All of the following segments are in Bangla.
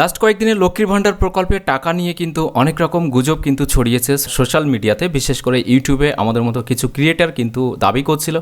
লাস্ট কয়েকদিনে লক্ষ্মীর ভাণ্ডার প্রকল্পের টাকা নিয়ে কিন্তু অনেক রকম গুজব কিন্তু ছড়িয়েছে সোশ্যাল মিডিয়াতে, বিশেষ করে ইউটিউবে আমাদের মতো কিছু ক্রিয়েটার কিন্তু দাবি করছিল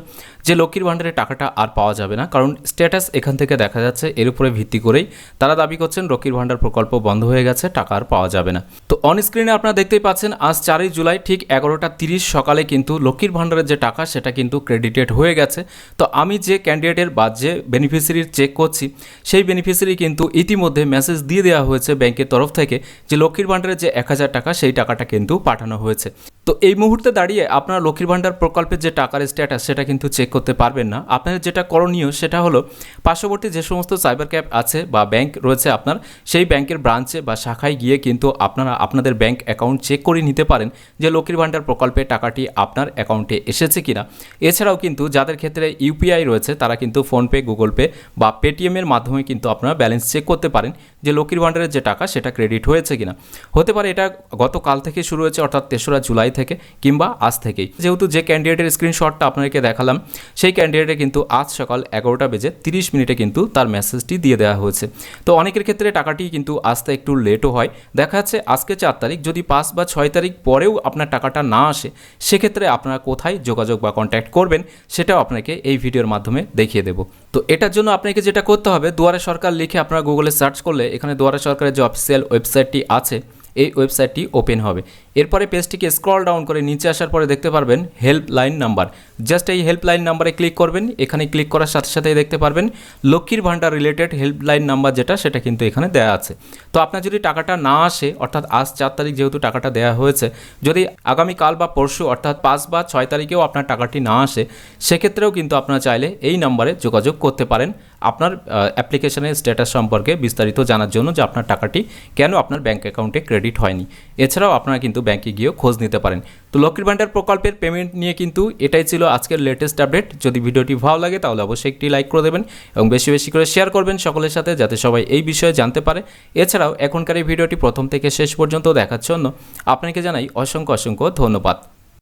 যে লক্ষ্মীর ভাণ্ডারের টাকাটা আর পাওয়া যাবে না। কারণ স্ট্যাটাস এখান থেকে দেখা যাচ্ছে, এর উপরে ভিত্তি করেই তারা দাবি করছেন লক্ষ্মীর ভাণ্ডার প্রকল্প বন্ধ হয়ে গেছে, টাকা আর পাওয়া যাবে না। তো অন স্ক্রিনে আপনারা দেখতেই পাচ্ছেন, আজ চারই জুলাই, ঠিক এগারোটা তিরিশ সকালে কিন্তু লক্ষ্মীর ভাণ্ডারের যে টাকা, সেটা কিন্তু ক্রেডিটেড হয়ে গেছে। তো আমি যে ক্যান্ডিডেটের বা যে বেনিফিসিয়ারির চেক করছি, সেই বেনিফিসিয়ারি কিন্তু ইতিমধ্যে মেসেজ দিয়ে দেওয়া হয়েছে ব্যাংকের তরফ থেকে যে লক্ষ্মীর ভাণ্ডারের যে এক হাজার টাকা, সেই টাকাটা কিন্তু পাঠানো হয়েছে। তো এই মুহূর্তে দাঁড়িয়ে আপনারা লক্ষ্মীর ভাণ্ডার প্রকল্পের যে টাকার স্ট্যাটাস সেটা কিন্তু চেক করতে পারবেন না। আপনাদের যেটা করণীয়, সেটা হলো পার্শ্ববর্তী যে সমস্ত সাইবার ক্যাব আছে বা ব্যাংক রয়েছে আপনার, সেই ব্যাংকের ব্রাঞ্চে বা শাখায় গিয়ে কিন্তু আপনারা আপনাদের ব্যাংক অ্যাকাউন্ট চেক করে নিতে পারেন যে লক্ষ্মীর ভাণ্ডার প্রকল্পে টাকাটি আপনার অ্যাকাউন্টে এসেছে কিনা। এছাড়াও কিন্তু যাদের ক্ষেত্রে ইউপিআই রয়েছে, তারা কিন্তু ফোনপে, গুগল পে বা পেটিএমের মাধ্যমে কিন্তু আপনারা ব্যালেন্স চেক করতে পারেন যে লক্ষ্মীর ভাণ্ডারের যে টাকা, সেটা ক্রেডিট হয়েছে কিনা। হতে পারে এটা গতকাল থেকে শুরু হয়েছে, অর্থাৎ তেসরা জুলাই থেকে কিংবা আজ থেকেই। যেহেতু যে ক্যান্ডিডেটের স্ক্রিনশটটা আপনাদেরকে দেখালাম, সেই ক্যান্ডিডেটে কিন্তু আজ সকাল এগারোটা বেজে তিরিশ মিনিটে কিন্তু তার মেসেজটি দিয়ে দেওয়া হয়েছে। তো অনেকের ক্ষেত্রে টাকাটি কিন্তু আসতে একটু লেটও হয়। দেখা যাচ্ছে আজকে চার তারিখ, যদি পাঁচ বা ছয় তারিখ পরেও আপনার টাকাটা না আসে, সেক্ষেত্রে আপনারা কোথায় যোগাযোগ বা কন্ট্যাক্ট করবেন, সেটাও আপনাকে এই ভিডিওর মাধ্যমে দেখিয়ে দেবো। তো এটার জন্য আপনাকে যেটা করতে হবে, দুয়ারে সরকার লিখে আপনারা গুগলে সার্চ করলে এখানে দুয়ারে সরকারের যে অফিসিয়াল ওয়েবসাইটটি আছে এই ওয়েবসাইটটি ওপেন হবে। এরপরে পেজটিকে স্ক্রল ডাউন করে নিচে আসার পরে দেখতে পারবেন হেল্পলাইন নাম্বার। জাস্ট এই হেল্পলাইন নাম্বারে ক্লিক করবেন। এখানে ক্লিক করার সাথে সাথে দেখতে পারবেন লক্ষ্মীর ভাণ্ডার রিলেটেড হেল্পলাইন নাম্বার যেটা, সেটা কিন্তু এখানে দেওয়া আছে। তো আপনার যদি টাকাটা না আসে, অর্থাৎ আজ চার তারিখ যেহেতু টাকাটা দেওয়া হয়েছে, যদি আগামীকাল বা পরশু, অর্থাৎ পাঁচ বা ছয় তারিখেও আপনার টাকাটি না আসে, সেক্ষেত্রেও কিন্তু আপনারা চাইলে এই নাম্বারে যোগাযোগ করতে পারেন। আপনার অ্যাপ্লিকেশনের স্ট্যাটাস সম্পর্কে বিস্তারিত জানার জন্য যে আপনার টাকাটি কেন আপনার ব্যাঙ্ক অ্যাকাউন্টে ক্রেডিট হয়নি। এছাড়াও আপনারা কিন্তু ব্যাংকে গিয়েও খোঁজ নিতে পারেন। তো লক্ষ্মীর ভাণ্ডার প্রকল্পের পেমেন্ট নিয়ে কিন্তু এটাই ছিল আজকের লেটেস্ট আপডেট যদি ভিডিওটি ভালো লাগে, তাহলে অবশ্যই একটি লাইক করে দেবেন এবং বেশি বেশি করে শেয়ার করবেন সকলের সাথে, যাতে সবাই এই বিষয়ে জানতে পারে। এছাড়াও এখনকার এই ভিডিওটি প্রথম থেকে শেষ পর্যন্ত দেখার জন্য আপনাকে জানাই অসংখ্য অসংখ্য ধন্যবাদ।